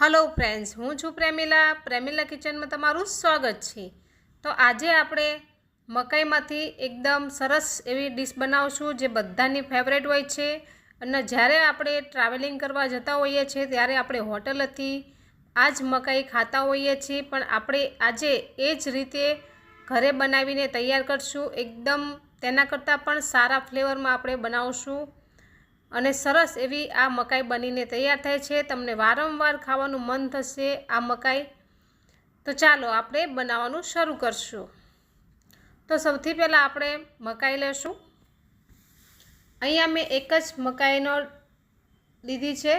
Hello friends હું છું પ્રેમિલા. પ્રેમિલા કિચનમાં તમારું સ્વાગત છે. તો આજે આપણે મકાઈમાંથી એકદમ સરસ એવી ડીશ બનાવશું જે બધાની ફેવરેટ હોય છે. અને જ્યારે આપણે ટ્રાવેલિંગ કરવા જતા હોઈએ છીએ, ત્યારે આપણે હોટલથી આ જ મકાઈ ખાતા હોઈએ છીએ, પણ આપણે આજે એ જ રીતે ઘરે બનાવીને તૈયાર કરશું. એકદમ તેના કરતાં પણ સારા ફ્લેવરમાં આપણે બનાવશું. અને સરસ એવી આ મકાઈ બનીને તૈયાર થાય છે. તમને વારંવાર ખાવાનું મન થશે આ મકાઈ. તો ચાલો આપણે બનાવવાનું શરૂ કરશું. તો સૌથી પહેલાં આપણે મકાઈ લેશું. અહીંયા મેં એક જ મકાઈનો લીધી છે.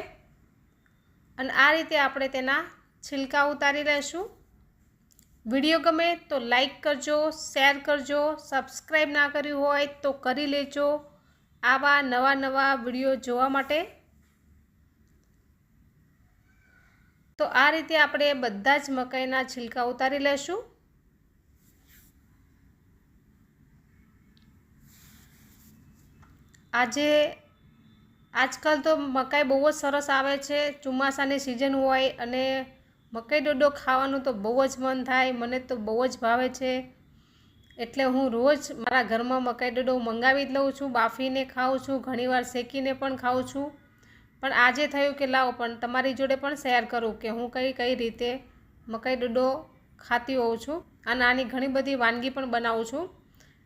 અને આ રીતે આપણે તેના છિલકા ઉતારી લઈશું વીડિયો ગમે તો લાઈક કરજો, શેર કરજો, સબસ્ક્રાઈબ ના કર્યું હોય તો કરી લેજો. આવા નવા નવા વીડિયો જોવા માટે. તો આ રીતે આપણે બધા જ મકાઈના છિલકા ઉતારી લેશું. આજે આજકાલ તો મકાઈ બહુ જ સરસ આવે છે, ચોમાસાની સિઝન હોય અને મકાઈ ડોડો ખાવાનું તો બહુ જ મન થાય, મને તો બહુ જ ભાવે છે. એટલે હું રોજ મારા ઘરમાં મકાઈ ડોડો મંગાવી જ લઉં છું, બાફીને ખાઉં છું, ઘણીવાર શેકીને પણ ખાઉં છું. પણ આજે થયું કે લાવો, પણ તમારી જોડે પણ શેર કરું કે હું કઈ કઈ રીતે મકાઈ ડોડો ખાતી હોઉં છું અને આની ઘણી બધી વાનગી પણ બનાવું છું.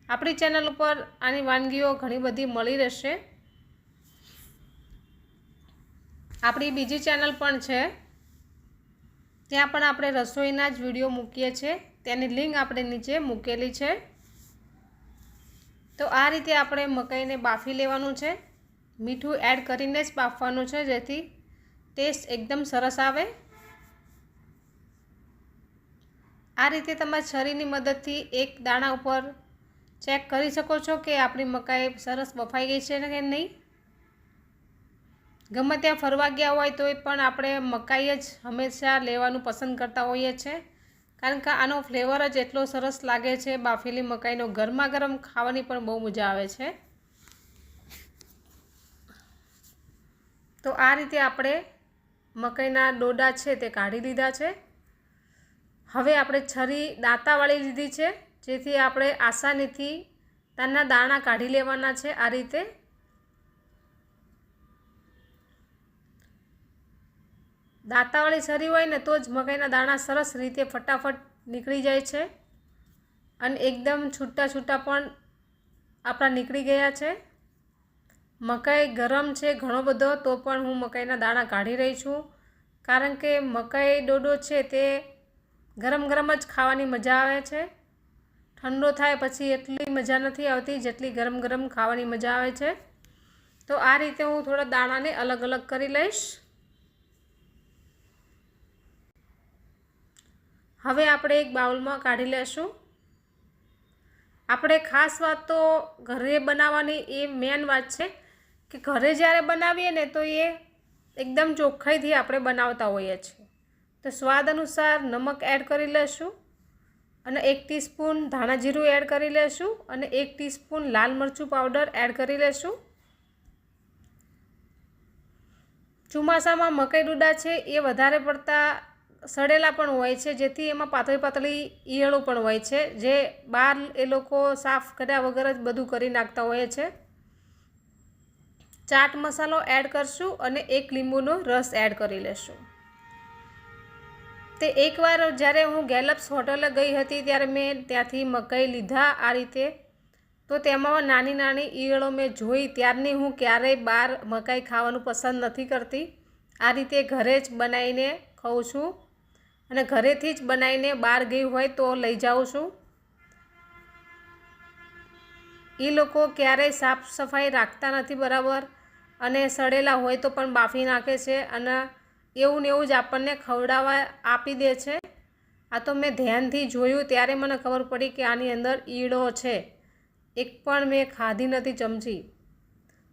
આપણી ચેનલ ઉપર આની વાનગીઓ ઘણી બધી મળી રહેશે. આપણી બીજી ચેનલ પણ છે. ત્યાં પણ આપણે રસોઈના જ વીડિયો મૂકીએ છીએ. તેની લિંક આપણે નીચે મૂકેલી છે. તો આ રીતે આપણે મકાઈને બાફી લેવાનું છે. મીઠું એડ કરીને જ બાફવાનું છે જેથી ટેસ્ટ એકદમ સરસ આવે. આ રીતે તમારા છરીની મદદથી એક દાણા ઉપર ચેક કરી શકો છો કે આપણી મકાઈ સરસ બફાઈ ગઈ છે કે નહીં. ગમે ત્યાં ફરવા ગયા હોય તો પણ આપણે મકાઈ જ હંમેશા લેવાનું પસંદ કરતા હોઈએ છીએ. કારણ કે આનો ફ્લેવર જ એટલો સરસ લાગે છે, બાફેલી મકાઈનો ગરમા ગરમ ખાવાની પણ બહુ મજા આવે છે. તો આ રીતે આપણે મકાઈના ડોડા છે તે કાઢી લીધા છે. હવે આપણે છરી દાંતાવાળી લીધી છે, જેથી આપણે આસાનીથી તેના દાણા કાઢી લેવાના છે આ રીતે. દાંતાવાળી છરી હોય ને તો જ મકાઈના દાણા સરસ રીતે ફટાફટ નીકળી જાય છે. અને એકદમ છૂટા છૂટા પણ આપણા નીકળી ગયા છે. મકાઈ ગરમ છે ઘણો બધો, તો પણ હું મકાઈના દાણા કાઢી રહી છું. કારણ કે મકાઈ ડોડો છે તે ગરમ ગરમ જ ખાવાની મજા આવે છે. ઠંડો થાય પછી એટલી મજા નથી આવતી જેટલી ગરમ ગરમ ખાવાની મજા આવે છે. તો આ રીતે હું થોડા દાણાને અલગ અલગ કરી લઈશ. હવે આપણે એક બાઉલમાં કાઢી લેશું. આપણે ખાસ વાત તો ઘરે બનાવવાની એ મેન વાત છે કે ઘરે જ્યારે બનાવીએ ને તો એ એકદમ ચોખ્ખાઈથી આપણે બનાવતા હોઈએ છીએ. તો સ્વાદ અનુસાર નમક એડ કરી લેશું અને એક ટીસ્પૂન ધાણા જીરું એડ કરી લેશું અને એક ટીસ્પૂન લાલ મરચું પાવડર એડ કરી લેશું. ચોમાસામાં મકાઈ ડૂડા છે એ વધારે પડતા સડેલા પણ હોય છે, જેથી એમાં પાતળી પાતળી ઈયળો પણ હોય છે, જે બહાર એ લોકો સાફ કર્યા વગર જ બધું કરી નાખતા હોય છે. ચાટ મસાલો એડ કરશું અને એક લીંબુનો રસ એડ કરી લેશું. તે એકવાર જ્યારે હું ગેલપ્સ હોટલે ગઈ હતી ત્યારે મેં ત્યાંથી મકાઈ લીધા આ રીતે. તો તેમાં નાની નાની ઈયળો મેં જોઈ, ત્યારની હું ક્યારેય બહાર મકાઈ ખાવાનું પસંદ નથી કરતી. આ રીતે ઘરે જ બનાવીને ખાઉં છું. અને ઘરેથી જ બનાવીને બહાર ગઈ હોય તો લઈ જાઉં છું એ લોકો ક્યારેય સાફ સફાઈ રાખતા નથી બરાબર અને સડેલા હોય તો પણ બાફી નાખે છે અને એવું ને એવું જ આપણને ખવડાવવા આપી દે છે. આ તો મેં ધ્યાનથી જોયું ત્યારે મને ખબર પડી કે આની અંદર ઈડો છે. એક પણ મેં ખાધી નથી ચમચી.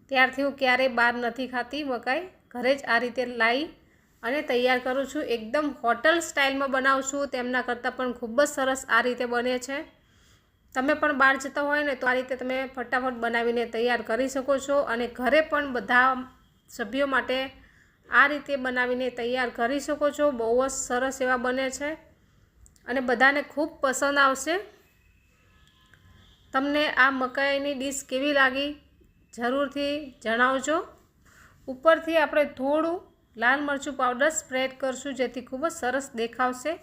ત્યારથી હું ક્યારેય બહાર નથી ખાતી, મકાઈ. ઘરે જ આ રીતે લાવી અને તૈયાર કરું છું. એકદમ હોટલ સ્ટાઇલમાં બનાવું છું. તેમના કરતાં પણ ખૂબ જ સરસ આ રીતે બને છે. તમે પણ બહાર જતા હોય ને તો આ રીતે તમે ફટાફટ બનાવીને તૈયાર કરી શકો છો અને ઘરે પણ બધા સભ્યો માટે આ રીતે બનાવીને તૈયાર કરી શકો છો. બહુ જ સરસ એવા બને છે અને બધાને ખૂબ પસંદ આવશે. તમને આ મકાઈની ડીશ કેવી લાગી જરૂરથી જણાવજો. ઉપરથી આપણે થોડું લાલ મરચું પાવડર સ્પ્રેડ કરશું, જેથી ખૂબ જ સરસ દેખાવશે.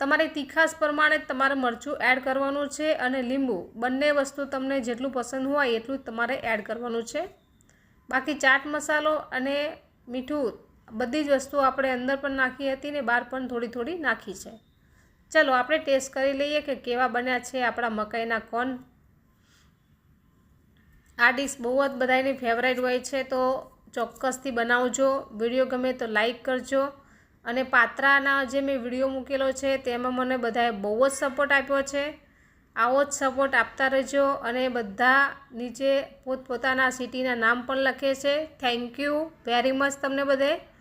તમારી તીખાસ પ્રમાણે તમારે મરચું એડ કરવાનું છે અને લીંબુ. બંને વસ્તુ તમને જેટલું પસંદ હોય એટલું તમારે એડ કરવાનું છે. બાકી ચાટ મસાલો અને મીઠું બધી જ વસ્તુ આપણે અંદર પણ નાખી હતી ને બહાર પણ થોડી થોડી નાખી છે. ચલો, આપણે ટેસ્ટ કરી લઈએ કે કેવા બન્યા છે આપણા મકાઈના કોર્ન આ ડીશ બહુ જ બધાની ફેવરેટ હોય છે, તો ચોક્કસથી બનાવજો. વીડિયો ગમે તો લાઈક કરજો. અને પાત્રાના જે મેં વીડિયો મૂકેલો છે, તેમાં મને બધાએ બહુ જ સપોર્ટ આપ્યો છે. આવો જ સપોર્ટ આપતા રહેજો અને બધા નીચે પોતપોતાના સિટીના નામ પણ લખે છે. થેન્ક યુ વેરી મચ તમને બધે.